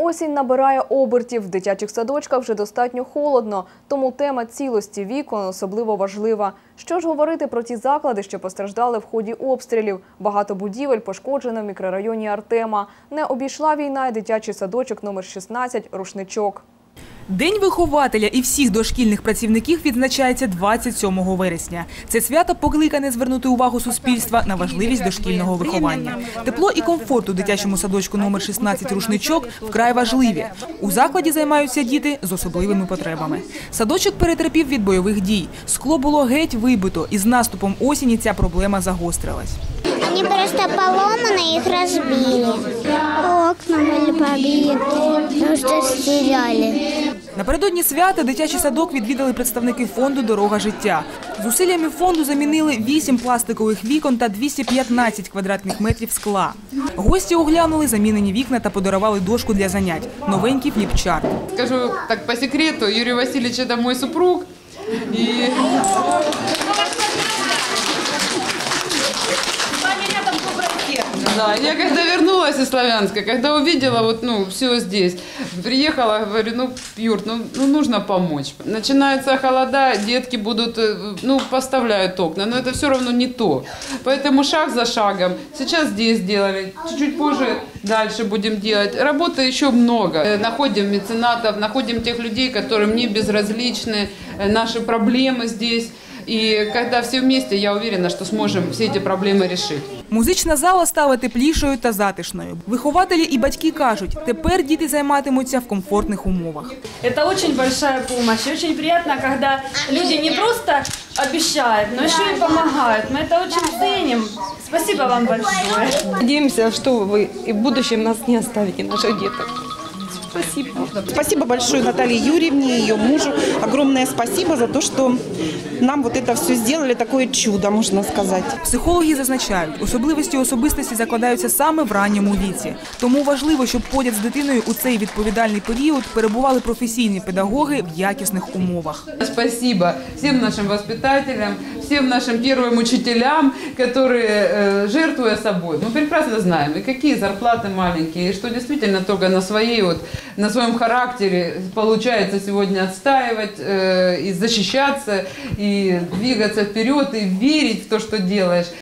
Осінь набирає обертів. В дитячих садочках вже достатньо холодно, тому тема цілості вікон особливо важлива. Що ж говорити про ті заклади, що постраждали в ході обстрілів? Багато будівель пошкоджено в мікрорайоні Артема. Не обійшла війна й дитячий садочок номер 16 «Рушничок». День вихователя і всіх дошкільних працівників відзначається 27 вересня. Це свято покликане звернути увагу суспільства на важливість дошкільного виховання. Тепло і комфорт у дитячому садочку номер 16 «Рушничок» вкрай важливі. У закладі займаються діти з особливими потребами. Садочок перетерпів від бойових дій. Скло було геть вибито, і з наступом осені ця проблема загострилась. Они просто поломаны, их разбили. Окна были побиты, потому что стреляли. Напередодні свята дитячий садок відвідали представники фонду Дорога життя. Зусиллями фонду замінили 8 пластикових вікон та 215 квадратних метрів скла. Гості оглянули замінені вікна та подарували дошку для занять новенький фліпчарт. Скажу так по секрету, Юрій Васильович – це мой супруг. И Да, я когда вернулась из Славянска, когда увидела вот, ну, все здесь, приехала, говорю, ну, Юр, ну, ну, нужно помочь. Начинаются холода, детки будут, э, ну, поставляют окна, но это все равно не то. Поэтому шаг за шагом. Сейчас здесь делали, чуть-чуть позже дальше будем делать. Работы еще много. Э, Находим меценатов, находим тех людей, которым не безразличны э, наши проблемы здесь. И когда все вместе, я уверена, что сможем все эти проблемы решить. Музична зала стала теплішою та затишною. Вихователі і батьки кажуть, тепер діти займатимуться в комфортних умовах. Это очень большая помощь. И очень приятно, когда люди не просто обещают, но еще и помогают. Мы это очень ценим. Спасибо вам большое. Надеемся, что вы и в будущем нас не оставите, наших деток. Спасибо. Спасибо большое Наталье Юрьевне и ее мужу. Огромное спасибо за то, что нам вот это все сделали, такое чудо, можно сказать. Психологи зазначають, особливості особистості закладаються саме в ранньому віці. Тому важливо, щоб поряд з дитиною у цей відповідальний період перебували професійні педагоги в якісних умовах. Спасибо всем нашим воспитателям, всем нашим первым учителям, которые, э, жертвуя собой, мы прекрасно знаем, и какие зарплаты маленькие, и что действительно только на своей вот, на своем характере получается сегодня отстаивать э, и защищаться, и двигаться вперед, и верить в то, что делаешь.